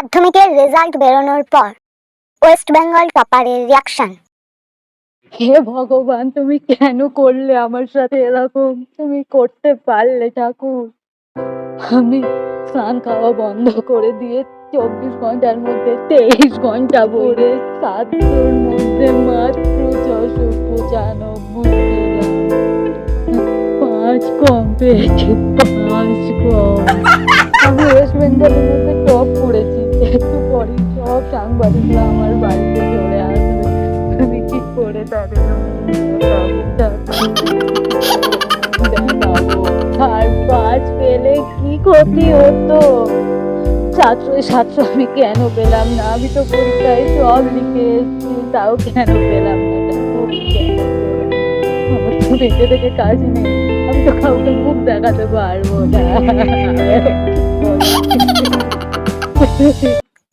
মাধ্যমিকের রেজাল্ট বেরোনোর পর ওয়েস্ট বেঙ্গল টপারের রিয়াকশন হে ভগবান, তুমি কেন করলে আমার সাথে এরকম? তুমি করতে পারলে ঠাকুর। আমি স্নান খাওয়া বন্ধ করে দিয়ে চব্বিশ ঘণ্টার মধ্যে তেইশ ঘণ্টা পরে সাতশোর মধ্যে মাত্র ছশো পঁচানব্বই পাঁচ কম পেয়েছি, পাঁচ কম। সব আমার বাড়িতে চলে আসবে। আমি কি করে তাদের আর পাঁচ পেলে কি ক্ষতি হতো? সাতশো সাতশো আমি কেন পেলাম না? আমি তো পরীক্ষায় সব লিখে এসেছি, তাও কেন পেলাম না? আমার তো কাজ নেই। আমি তো কাউকে মুখ দেখাতে পারব না।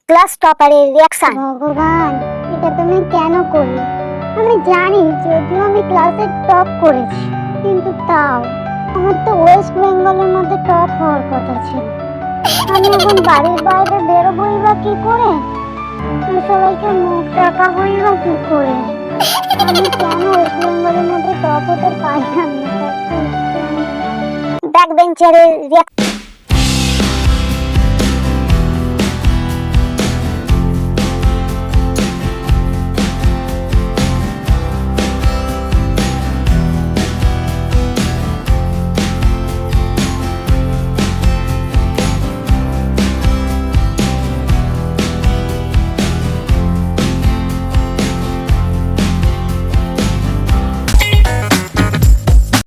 ক্লাস টপারের রিয়াকশন ভগবান এটা তুমি কেন করলে? আমি জানি যদিও আমি ক্লাসে টপ করেছি কিন্তু তাও। আমার তো ওয়েস্ট বেঙ্গলের মধ্যে টপ হওয়ার কথা ছিল। আমি এখন বাড়ির বাইরে বেরোবই বা কি করে? সবাইকে মুখ দেখাবই বা কি করে? আমি কেন ওয়েস্ট বেঙ্গলের মধ্যে টপ হতে পারলাম না? Back বেঞ্চারের reaction